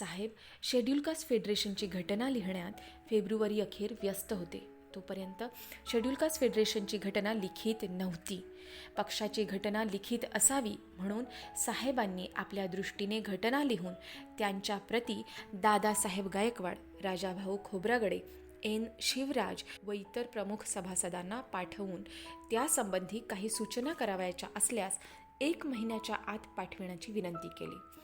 साहेब schedule caste फेडरेशनची घटना लिहिण्यात February अखेर व्यस्त होते. तोपर्यंत शेड्यूल कास्ट फेडरेशनची घटना लिखित नव्हती. पक्षाची घटना लिखित असावी म्हणून साहेबांनी आपल्या दृष्टीने घटना लिहून त्यांच्या प्रती दादासाहेब गायकवाड राजाभाऊ खोब्रागडे एन. शिवराज व इतर प्रमुख सभासदांना पाठवून त्यासंबंधी काही सूचना करावयाच्या असल्यास एक महिन्याच्या आत पाठविण्याची विनंती केली.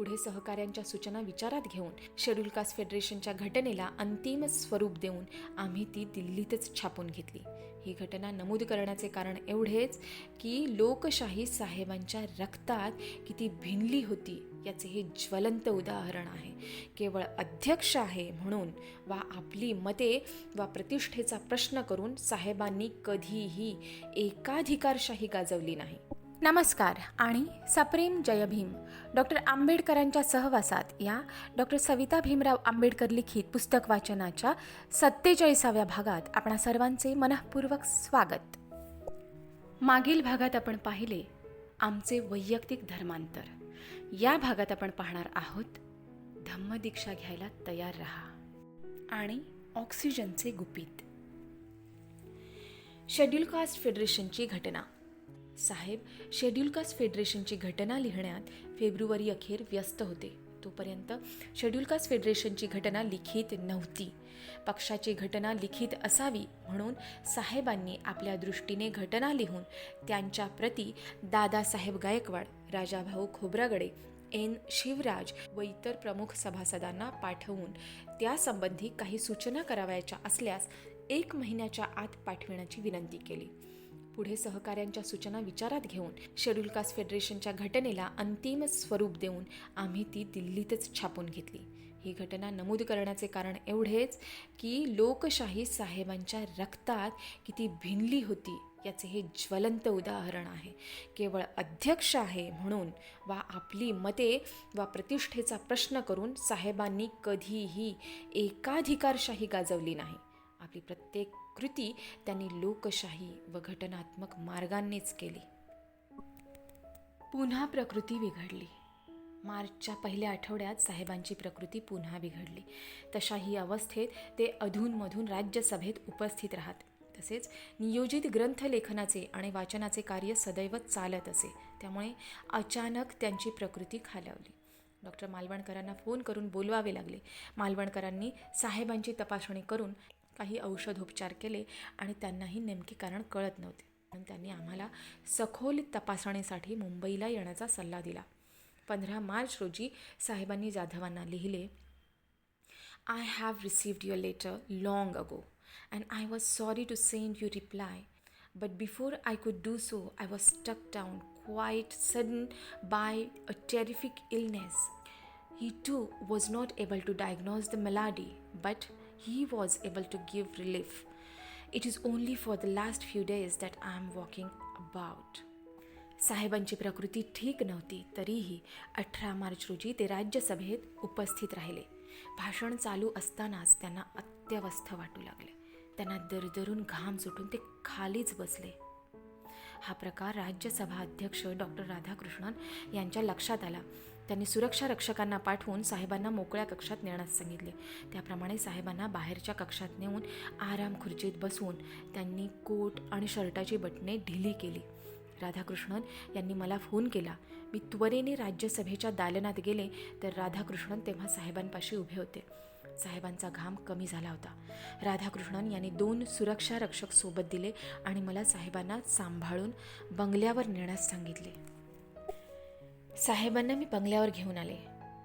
पुढे सहकाऱ्यांच्या सूचना विचारात घेऊन शेड्यूल कास्ट फेडरेशनच्या घटनेला अंतिम स्वरूप देऊन आम्ही ती दिल्लीतच छापून घेतली. ही घटना नमूद करण्याचे कारण एवढेच की लोकशाही साहेबांच्या रक्तात किती भिनली होती याचे हे ज्वलंत उदाहरण आहे. केवळ अध्यक्ष आहे म्हणून वा आपली मते वा प्रतिष्ठेचा प्रश्न करून साहेबांनी कधीही एकाधिकारशाही गाजवली नाही. नमस्कार आणि सप्रेम जय भीम. डॉक्टर आंबेडकरांच्या सहवासात या डॉक्टर सविता भीमराव आंबेडकर लिखित पुस्तक वाचनाच्या सत्तेचाळीसाव्या भागात आपणा सर्वांचे मनःपूर्वक स्वागत. मागील भागात आपण पाहिले आमचे वैयक्तिक धर्मांतर. या भागात आपण पाहणार आहोत धम्मदीक्षा घ्यायला तयार रहा आणि ऑक्सिजनचे गुपित. शेड्यूल कास्ट फेडरेशनची घटना. साहेब शेड्यूल कास्ट फेडरेशनची घटना लिहिण्यात फेब्रुवारी अखेर व्यस्त होते. तोपर्यंत शेड्यूल कास्ट फेडरेशनची घटना लिखित नव्हती. पक्षाची घटना लिखित असावी म्हणून साहेबांनी आपल्या दृष्टीने घटना लिहून त्यांच्या प्रती दादासाहेब गायकवाड राजाभाऊ खोब्रागडे एन. शिवराज व इतर प्रमुख सभासदांना पाठवून त्यासंबंधी काही सूचना करावयाच्या असल्यास एक महिन्याच्या आत पाठविण्याची विनंती केली. पुढे सहकाऱ्यांच्या सूचना विचारात घेऊन शेड्यूल कास्ट फेडरेशनच्या घटनेला अंतिम स्वरूप देऊन आम्ही ती दिल्लीतच छापून घेतली. ही घटना नमूद करण्याचे कारण एवढेच की लोकशाही साहेबांच्या रक्तात किती भिनली होती याचे हे ज्वलंत उदाहरण आहे. केवळ अध्यक्ष आहे म्हणून वा आपली मते वा प्रतिष्ठेचा प्रश्न करून साहेबांनी कधीही एकाधिकारशाही गाजवली नाही. आपली प्रत्येक कृती त्यांनी लोकशाही व घटनात्मक मार्गांनीच केली. पुन्हा प्रकृती बिघडली. मार्चच्या पहिल्या आठवड्यात साहेबांची प्रकृती पुन्हा बिघडली. तशा ही अवस्थेत ते अधूनमधून राज्यसभेत उपस्थित राहत. तसेच नियोजित ग्रंथलेखनाचे आणि वाचनाचे कार्य सदैव चालत असे. त्यामुळे अचानक त्यांची प्रकृती खालावली. डॉक्टर मालवणकरांना फोन करून बोलवावे लागले. मालवणकरांनी साहेबांची तपासणी करून काही औषधोपचार केले आणि त्यांनाही नेमके कारण कळत नव्हते. म्हणून त्यांनी आम्हाला सखोल तपासणीसाठी मुंबईला येण्याचा सल्ला दिला. पंधरा मार्च रोजी साहेबांनी जाधवांना लिहिले I have received your letter long ago and I was sorry to send you reply but before I could do so I was stuck down quite sudden by a terrific illness he too was not able to diagnose the malady but he was able to give relief. It is only for the last few days that I am walking about. साहेबांची प्रकृती ठीक नव्हती तरीही अठरा मार्च रोजी ते राज्यसभेत उपस्थित राहिले भाषण चालू असतानाच त्यांना अत्यवस्थ वाटू लागले त्यांना दरदरून घाम सुटून ते खालीच बसले हा प्रकार राज्यसभा अध्यक्ष डॉक्टर राधाकृष्णन यांच्या लक्षात आला त्यांनी सुरक्षा रक्षकांना पाठवून साहेबांना मोकळ्या कक्षात नेण्यास सांगितले. त्याप्रमाणे साहेबांना बाहेरच्या कक्षात नेऊन आराम खुर्चीत बसवून त्यांनी कोट आणि शर्टाची बटणे ढिली केली. राधाकृष्णन यांनी मला फोन केला. मी त्वरेने राज्यसभेच्या दालनात गेले तर राधाकृष्णन तेव्हा साहेबांपाशी उभे होते. साहेबांचा घाम कमी झाला होता. राधाकृष्णन यांनी दोन सुरक्षा रक्षक सोबत दिले आणि मला साहेबांना सांभाळून बंगल्यावर नेण्यास सांगितले. साहेबांना मी बंगल्यावर घेऊन आले.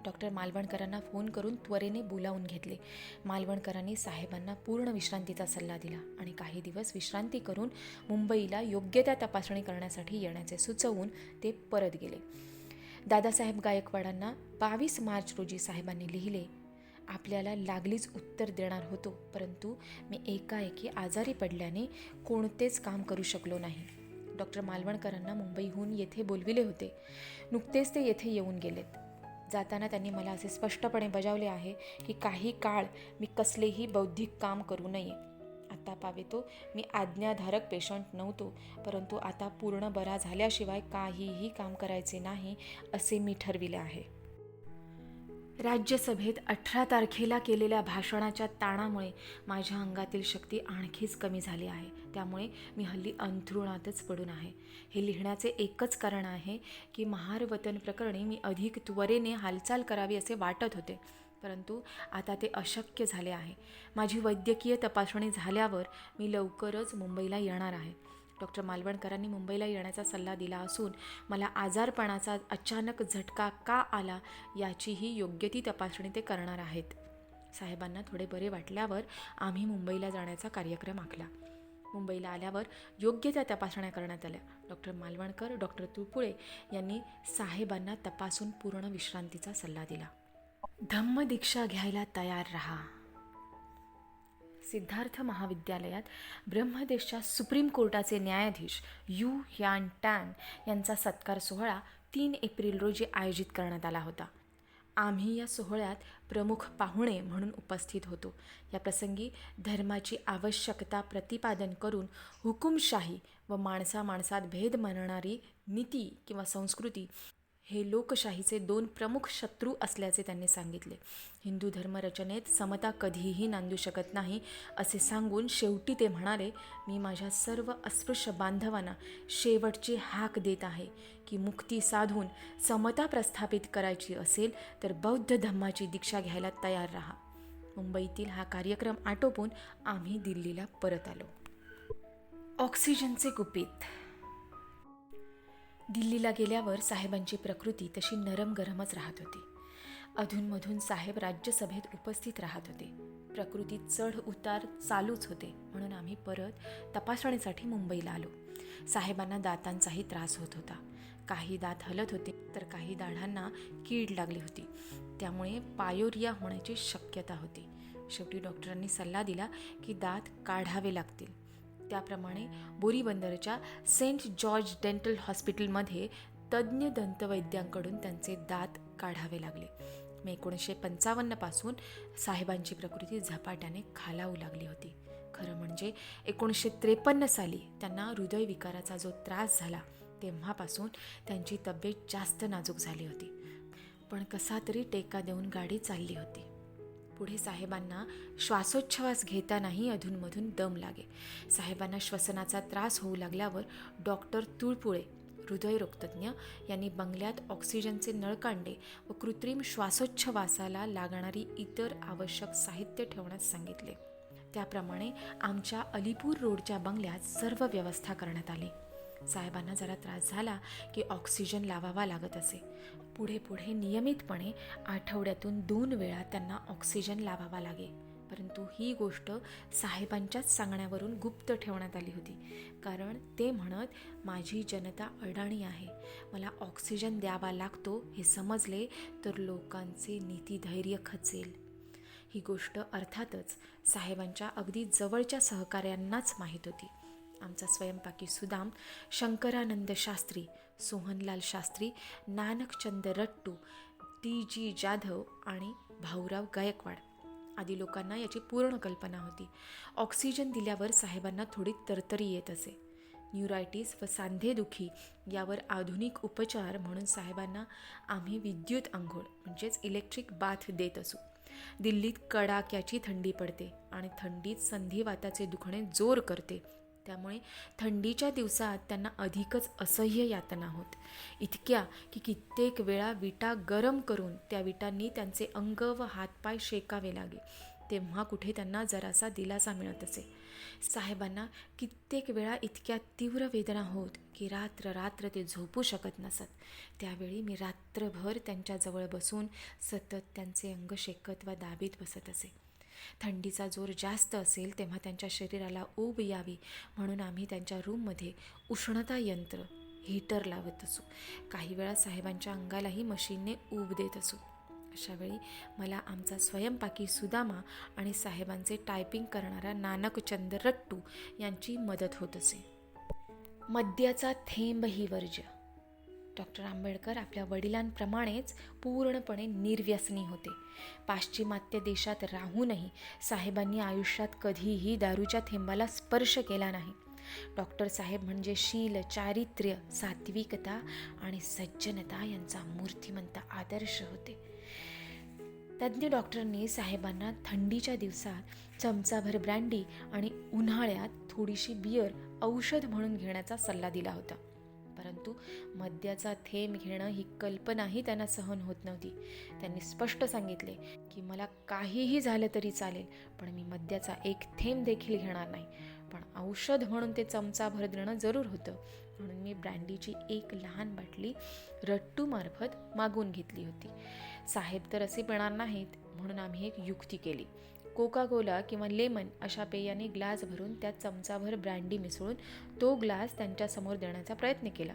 डॉक्टर मालवणकरांना फोन करून त्वरेने बोलावून घेतले. मालवणकरांनी साहेबांना पूर्ण विश्रांतीचा सल्ला दिला आणि काही दिवस विश्रांती करून मुंबईला योग्य त्या तपासणी करण्यासाठी येण्याचे सुचवून ते परत गेले. दादासाहेब गायकवाडांना बावीस मार्च रोजी साहेबांनी लिहिले आपल्याला लागलीच उत्तर देणार होतो परंतु मी एकाएकी आजारी पडल्याने कोणतेच काम करू शकलो नाही. डॉक्टर मालवणकरांना मुंबईहून येथे बोलविले होते. नुकतेच ते येथे येऊन गेलेत. जाताना त्यांनी मला असे स्पष्टपणे बजावले आहे की काही काळ मी कसलेही बौद्धिक काम करू नये. आता पावेतो मी आज्ञाधारक पेशंट नव्हतो परंतु आता पूर्ण बरा झाल्याशिवाय काहीही काम करायचे नाही असे मी ठरविले आहे. राज्यसभेत अठरा तारखेला केलेल्या भाषणाच्या ताणामुळे माझ्या अंगातील शक्ती आणखीच कमी झाली आहे. त्यामुळे मी हल्ली अंथरुणातच पडून आहे. हे लिहिण्याचे एकच कारण आहे की महारवतन प्रकरणी मी अधिक त्वरेने हालचाल करावी असे वाटत होते. परंतु आता ते अशक्य झाले आहे. माझी वैद्यकीय तपासणी झाल्यावर मी लवकरच मुंबईला येणार आहे. डॉक्टर मालवणकरांनी मुंबईला येण्याचा सल्ला दिला असून मला आजारपणाचा अचानक झटका का आला याचीही योग्य ती तपासणी ते करणार आहेत. साहेबांना थोडे बरे वाटल्यावर आम्ही मुंबईला जाण्याचा कार्यक्रम आखला. मुंबईला आल्यावर योग्य त्या तपासण्या करण्यात आल्या. डॉक्टर मालवणकर डॉक्टर तुळपुळे यांनी साहेबांना तपासून पूर्ण विश्रांतीचा सल्ला दिला. धम्म दीक्षा घ्यायला तयार रहा. सिद्धार्थ महाविद्यालयात ब्रह्मदेशच्या सुप्रीम कोर्टाचे न्यायाधीश यू ह्यान टॅन यांचा सत्कार सोहळा तीन एप्रिल रोजी आयोजित करण्यात आला होता. आम्ही या सोहळ्यात प्रमुख पाहुणे म्हणून उपस्थित होतो. या प्रसंगी धर्माची आवश्यकता प्रतिपादन करून हुकुमशाही व माणसा माणसात भेद मानणारी नीती किंवा संस्कृती हे लोकशाहीचे दोन प्रमुख शत्रू असल्याचे त्यांनी सांगितले. हिंदू धर्मरचनेत समता कधीही नांदू शकत नाही असे सांगून शेवटी ते म्हणाले मी माझ्या सर्व अस्पृश्य बांधवांना शेवटची हाक देत आहे की मुक्ती साधून समता प्रस्थापित करायची असेल तर बौद्ध धम्माची दीक्षा घ्यायला तयार राहा. मुंबईतील हा कार्यक्रम आटोपून आम्ही दिल्लीला परत आलो. ऑक्सिजनचे गुपित दिल्लीला गेल्यावर साहेबांची प्रकृती तशी नरम गरमच राहत होती. अधूनमधून साहेब राज्यसभेत उपस्थित राहत होते. प्रकृतीत चढ उतार चालूच होते म्हणून आम्ही परत तपासणीसाठी मुंबईला आलो. साहेबांना दातांचाही त्रास होत होता. काही दात हलत होते तर काही दाढांना कीड लागली होती. त्यामुळे पायोरिया होण्याची शक्यता होती. शेवटी डॉक्टरांनी सल्ला दिला की दात काढावे लागतील. त्याप्रमाणे बोरीबंदरच्या सेंट जॉर्ज डेंटल हॉस्पिटलमध्ये तज्ज्ञ दंतवैद्यांकडून त्यांचे दात काढावे लागले. मे एकोणीसशे पंचावन्नपासून साहेबांची प्रकृती झपाट्याने खालावू लागली होती. खरं म्हणजे एकोणीसशे त्रेपन्न साली त्यांना हृदयविकाराचा जो त्रास झाला तेव्हापासून त्यांची तब्येत जास्त नाजूक झाली होती. पण कसा तरी टेका देऊन गाडी चालली होती. पुढे साहेबांना श्वासोच्छ्वास घेतानाही अधूनमधून दम लागे. साहेबांना श्वसनाचा त्रास होऊ लागल्यावर डॉक्टर तुळपुळे हृदयरोगतज्ञ यांनी बंगल्यात ऑक्सिजनचे नळकांडे व कृत्रिम श्वासोच्छवासाला लागणारी इतर आवश्यक साहित्य ठेवण्यास सांगितले. त्याप्रमाणे आमच्या अलीपूर रोडच्या बंगल्यात सर्व व्यवस्था करण्यात आली. साहेबांना जरा त्रास झाला की ऑक्सिजन लावावा लागत असे. पुढे पुढे नियमितपणे आठवड्यातून दोन वेळा त्यांना ऑक्सिजन लावावा लागे. परंतु ही गोष्ट साहेबांच्याच सांगण्यावरून गुप्त ठेवण्यात आली होती. कारण ते म्हणत माझी जनता अडाणी आहे. मला ऑक्सिजन द्यावा लागतो हे समजले तर लोकांचे नीतीधैर्य खचेल. ही गोष्ट अर्थातच साहेबांच्या अगदी जवळच्या सहकाऱ्यांनाच माहीत होती. आमचा स्वयंपाकी सुदाम शंकरानंद शास्त्री सोहनलाल शास्त्री नानकचंद रट्टू टी जी जाधव आणि भाऊराव गायकवाड आदी लोकांना याची पूर्ण कल्पना होती. ऑक्सिजन दिल्यावर साहेबांना थोडी तरतरी येत असे. न्यूरायटिस व सांधेदुखी यावर आधुनिक उपचार म्हणून साहेबांना आम्ही विद्युत आंघोळ म्हणजेच इलेक्ट्रिक बाथ देत असू. दिल्लीत कडाक्याची थंडी पडते आणि थंडीत संधिवाताचे दुखणे जोर करते त्यामुळे थंडीच्या दिवसात त्यांना अधिकच असह्य यातना होत. इतक्या की कित्येक वेळा विटा गरम करून त्या विटांनी त्यांचे अंग व हातपाय शेकावे लागे. तेव्हा कुठे त्यांना जरासा दिलासा मिळत असे. साहेबांना कित्येक वेळा इतक्या तीव्र वेदना होत की रात्र रात्र ते झोपू शकत नसत. त्यावेळी मी रात्रभर त्यांच्याजवळ बसून सतत त्यांचे अंग शेकत व दाबीत बसत असे. थंडीचा जोर जास्त असेल तेव्हा त्यांच्या शरीराला ऊब यावी म्हणून आम्ही त्यांच्या रूममध्ये उष्णता यंत्र हीटर लावत असू. काही वेळा साहेबांच्या अंगालाही मशीनने ऊब देत असू. अशावेळी मला आमचा स्वयंपाकी सुदामा आणि साहेबांचे टायपिंग करणारा नानकचंद रट्टू यांची मदत होत असे. मद्याचा थेंबही वर्ज्य. डॉक्टर आंबेडकर आपल्या वडिलांप्रमाणेच पूर्णपणे निर्व्यसनी होते. पाश्चिमात्य देशात राहूनही साहेबांनी आयुष्यात कधीही दारूच्या थेंबाला स्पर्श केला नाही. डॉक्टर साहेब म्हणजे शील चारित्र्य सात्विकता आणि सज्जनता यांचा मूर्तिमंत आदर्श होते. तज्ज्ञ डॉक्टरनी साहेबांना थंडीच्या दिवसात चमचाभर ब्रँडी आणि उन्हाळ्यात थोडीशी बियर औषध म्हणून घेण्याचा सल्ला दिला होता. परंतु मद्याचा थेंब घेणं ही कल्पनाही त्यांना सहन होत नव्हती. त्यांनी स्पष्ट सांगितले की मला काहीही झालं तरी चालेल पण मी मद्याचा एक थेंब देखील घेणार नाही. पण औषध म्हणून ते चमचाभर देणं जरूर होतं. म्हणून मी ब्रँडीची एक लहान बाटली रट्टूमार्फत मागून घेतली होती. साहेब तर असे पिणार नाहीत म्हणून आम्ही एक युक्ती केली. कोका कोला किंवा लेमन अशा पेयाने ग्लास भरून त्यात चमचाभर ब्रँडी मिसळून तो ग्लास त्यांच्यासमोर देण्याचा प्रयत्न केला.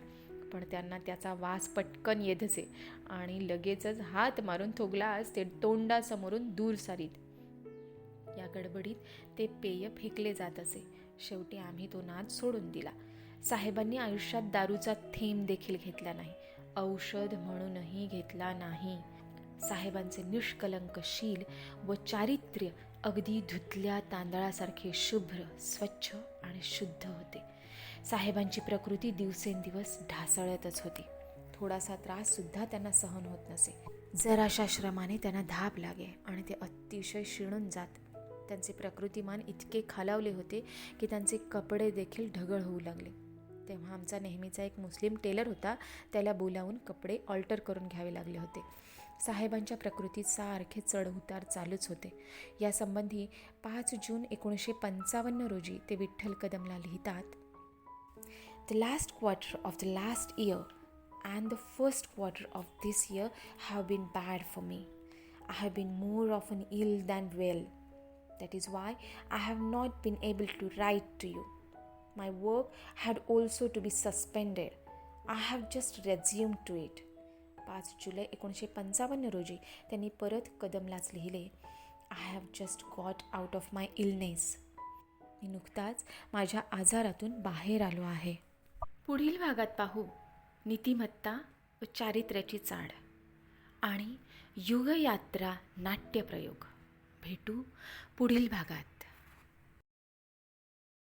पण त्यांना त्याचा वास पटकन येत आणि लगेचच हात मारून तो ग्लास ते तोंडासमोरून दूर सारीत. या गडबडीत ते पेय फेकले जात असे. शेवटी आम्ही तो नाद सोडून दिला. साहेबांनी आयुष्यात दारूचा थेंब देखील घेतला नाही. औषध म्हणूनही घेतला नाही. साहेबांचे निष्कलंक शील व चारित्र्य अगदी धुतल्या तांदळासारखे शुभ्र स्वच्छ आणि शुद्ध होते. साहेबांची प्रकृती दिवसेंदिवस ढासळतच होती. थोडासा त्राससुद्धा त्यांना सहन होत नसे. जराशा श्रमाने त्यांना धाप लागे आणि ते अतिशय शिणून जात. त्यांचे प्रकृतिमान इतके खालावले होते की त्यांचे कपडे देखील ढगळ होऊ लागले. तेव्हा आमचा नेहमीचा एक मुस्लिम टेलर होता त्याला बोलावून कपडे ऑल्टर करून घ्यावे लागले होते. साहेबांच्या प्रकृतीत सारखे चढउतार चालूच होते. यासंबंधी पाच जून एकोणीसशे पंचावन्न रोजी ते विठ्ठल कदमला लिहितात The last quarter of the last year and the first quarter of this year have been bad for me. I have been more often ill than well. That is why I have not been able to write to you. My work had also to be suspended. I have just resume to it पाच जुलै एकोणीसशे पंचावन्न रोजी त्यांनी परत कदमलाच लिहिले I have just got out of my illness मी नुकताच माझ्या आजारातून बाहेर आलो आहे पुढील भागात पाहू नीतिमत्ता व चारित्र्याची चाड आणि युगयात्रा नाट्यप्रयोग. भेटू पुढील भागात.